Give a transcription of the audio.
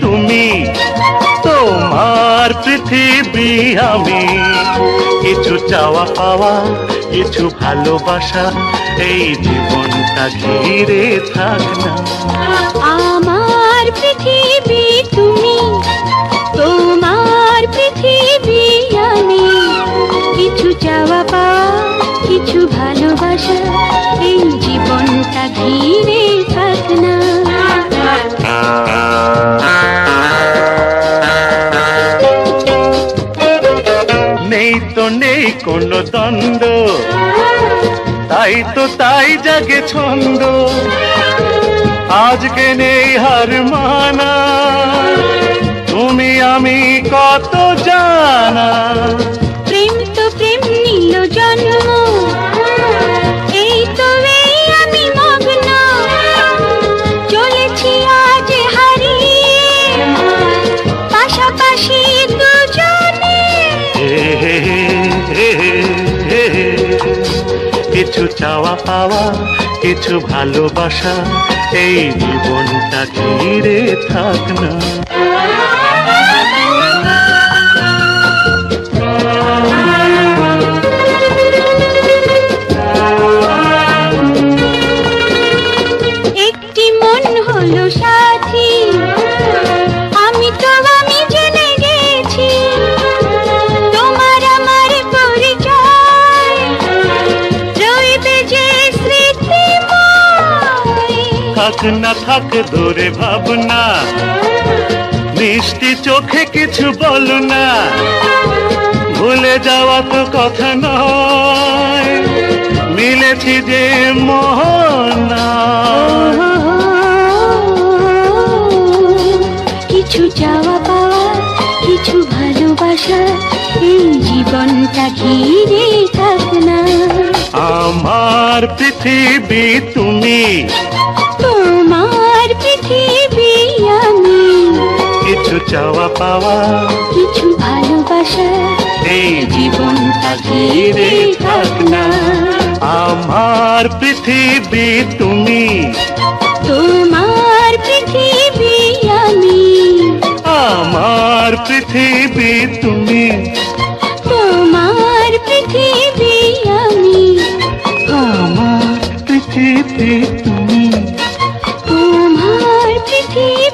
তুমি, তোমার পৃথিবী আমি। কিছু চাওয়া পাওয়া, কিছু ভালোবাসা, এই জীবনটা ঘিরে থাক না। আমার পৃথিবী তুমি, তোমার পৃথিবী আমি। কিছু চাওয়া পাওয়া, কিছু ভালোবাসা, এই জীবনটা ঘিরে নেই কোনো দ্বন্দ্ব? তাই তো তাই জাগে ছন্দ। আজকে নেই হার মানা। কিছু চাওয়া পাওয়া কিছু ভালোবাসা এই জীবনটা ঘিরে থাক না। থাক না, থাক দূরে ভাবনা। মিষ্টি চোখে কিছু বল না। ভুলে যাওয়া তো কথা নয়। মিলেছি যে মোহনা। কিছু চাওয়া পাওয়া, কিছু ভালোবাসা এই জীবনটা ঘিরে থাক না। আমার পৃথিবী তুমি। তোমার পৃথিবী আমি। কিছু চাওয়া পাওয়া। কিছু ভালোবাসা। এই জীবনটা ঘিরে থাক না। আমার পৃথিবী তুমি। আমার পৃথিবী তুমি। তোমার পৃথিবী আমি। আমার পৃথিবী তুমি। তোমার পৃথিবী